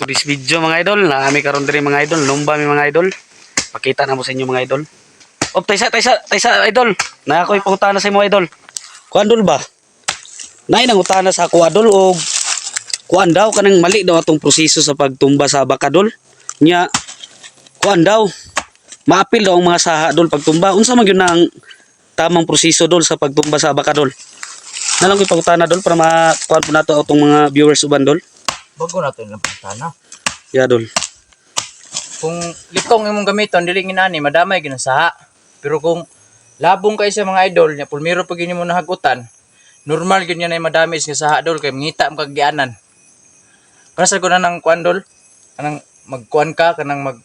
to this video mga idol. Na kami karon diri mga idol, lumba mi mga idol. Pakita na mo sa inyo mga idol. Op, taysa, taysa, taysa idol. Na ako ipangutana sa imo idol. Kuan dol ba? Nay nang utana sa ako idol og kuan daw kanang mali daw atong proseso sa pagtumba sa bakadol. Nya kuan daw maapil daw ang mga saha dol pagtumba. Unsa man gyud na ang tamang proseso dol sa pagtumba sa bakadol? Nalang ko ipangutana dol para makuan po nato atong mga viewers uban dol. Bago na ito ng pantana. Ya dol. Kung likong imong gamiton, dili ginani, madamay ginasaha. Pero kung labong kay sa mga idol, nya pulmiro pag mo nahagutan, normal gyud yan ay madami nga saha dol kay mangita mo kag gianan. Kasi ko na ng kuan dol, kanang magkuan ka, kanang mag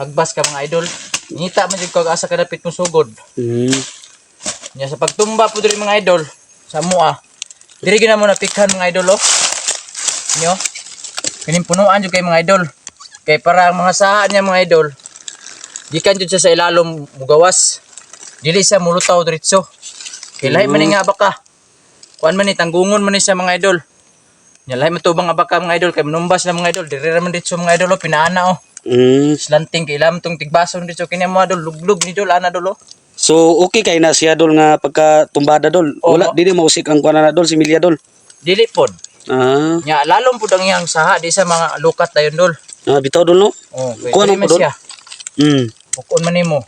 hagbas ka mga idol. Ngita man jud kag asa ka dapit mo sugod. Mm. Nya sa pagtumba po diri mga idol sa mua. Diri gyud na mo napikhan mga idol oh. Nyo. Kining punuan jud kay mga idol. Kay para ang mga saha niya mga idol. Gikan jud siya sa ilalom mugawas. Dili siya mulutaw diretso. Kay lahi man nga baka. Kuan man ni tanggungon man ni sa mga idol. Nya lahi matubang nga baka mga idol kay manumbas na mga idol. Diri ra man diretso mga idol oh pinaana oh. Mm. Slanting kay ilam tong tigbason diretso kini mga idol luglug ni dol ana dol oh. So okay kay na siya dol nga pagka tumbada dol. Wala dili mausik ang kuan na dol si Milya dol. Dili pod. Ah, Nya lalong pud ang iyang saha di sa mga lukat dayon dol. ah bitaw dol no. Oh, Kuha na siya. Mm. Bukon man nimo.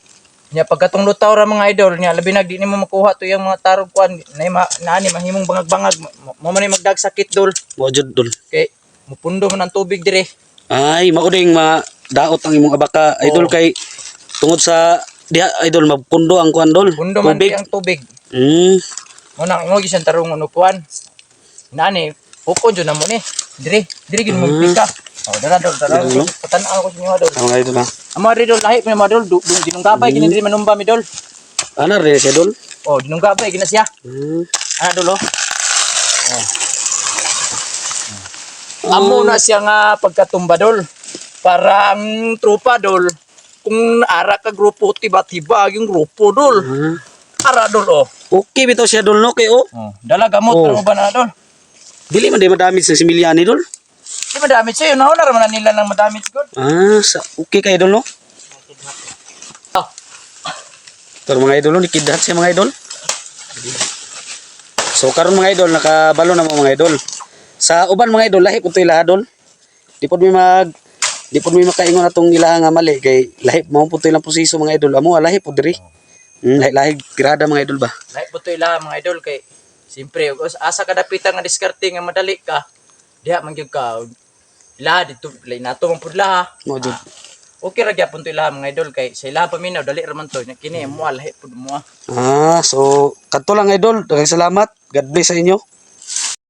Nya pagkatong lutaw ra mga idol, nya labi nag di nimo makuha to yung mga tarog kuan na ma, naani mahimong bangag-bangag mo man magdag sakit dol Mo jud dol. kay mupundo man ang tubig dire. Ay, mao ding ma daot ang imong abaka idol Oo. kay tungod sa diha idol magpundo ang kuan dol. Pundo man Tubig. ang tubig. Mm. Mo nang ingo gisan tarong ano kuan. Nani, bukon jud na mo ni. Dire, dire gid mo pika. Oh, dara dol, dara. Dolo. Patan-aw ko sa inyo dol. Ang mga idol ha. Amo ri dol lahi mga dol, du- dinunggabay gini dire manumba mi dol. Ana rin siya dol. Oh, dinunggabay gina siya. Mm. Ano dolo? Oh. Amo na siya nga pagkatumba dol. Para ang tropa dol, kung ara ka grupo tiba-tiba yung grupo dol. Ah. Ara dol oh. Okay bitaw siya dol no kay oh. oh dala gamot Oh. oh. ba na dol? Dili man di madamit sa si Milyani dol. Di madamit sa'yo, nauna raman na nila ng madamit siguro. Ah, sa, okay kay idol no. Oh, Pero mga idol, nikidhat siya mga idol. So karon mga idol, nakabalo na mo mga idol. Sa uban mga idol, lahi to ilaha dol. Di pod mi mag di pod mi makaingon atong ilaha nga mali kay lahi mo po to ilang proseso mga idol. Amo lahi pod diri. Mm, lahi lahi grada mga idol ba. lahat po ito ila mga idol kay Siyempre, asa ka dapitan nga diskarte nga madali ka, diha man gyud ka. Ila dito, lay nato man pud laha. Mo jud. Okay ra gyapon to ila mga idol kay sa ila paminaw dali ra man to. Kini mo lahi pud mo. Ah, so kadto lang idol. Daghang salamat. God bless sa inyo.